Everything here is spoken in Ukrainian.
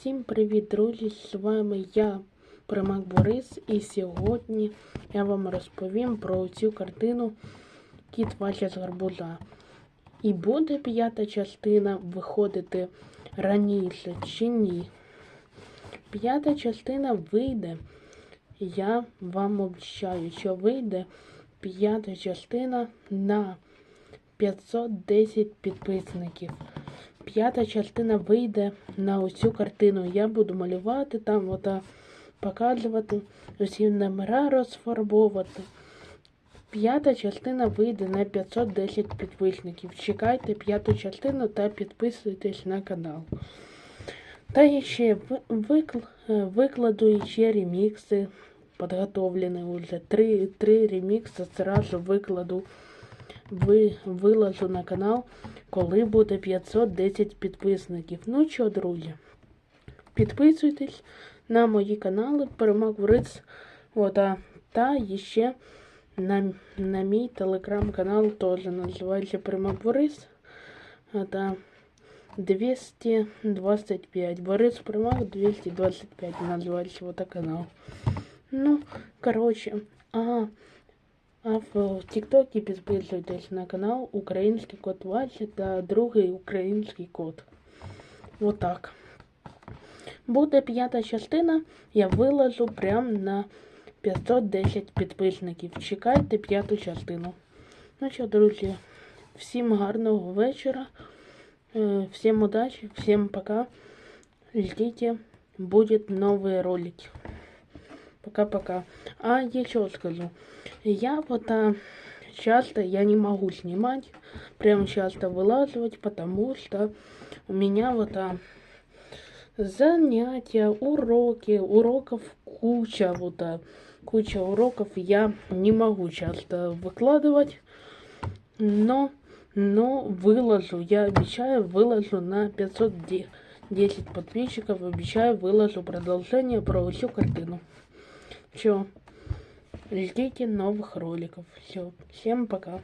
Всім привіт, друзі! З вами я, Примак Борис, і сьогодні я вам розповім про цю картину Кіт Вася з гарбуза. І буде п'ята частина виходити раніше чи ні. П'ята частина вийде. Я вам обіцяю, що вийде п'ята частина на 510 підписників. П'ята частина вийде на ось цю картину. Я буду малювати там, ота, показувати, усі номера розфарбовувати. П'ята частина вийде на 510 підписників. Чекайте п'яту частину та підписуйтесь на канал. Та ще викл- е, викладу ще ремікси підготовлені вже. Три, три ремікси зразу викладу. Ви виложу на канал, коли буде 510 підписників. Ну що, друзі, підписуйтесь на мої канали Перемог Риц. Ота, та ще на, на мій телеграм-канал теж називається Перемог Борис. Та 225. Борис Примак 225 називається вот канал. Ну, короче, ага. А в Тіктокі підписуйтесь на канал Український код Вася та другий український код. Отак. Буде п'ята частина, я виложу прям на 510 підписників. Чекайте п'яту частину. Ну що, друзі, всім гарного вечора, е, всім удачі, всім пока. Ждите, будет новые ролики. Пока-пока. А еще скажу. Я вот а, часто я не могу снимать, прям часто вылаживать, потому что у меня вот а, занятия, уроки, уроков куча, вот а, куча уроков я не могу часто выкладывать, но, но выложу, я обещаю, выложу на 510 подписчиков, обещаю, выложу продолжение про всю картину. Все. Ждите новых роликов. Все. Всем пока.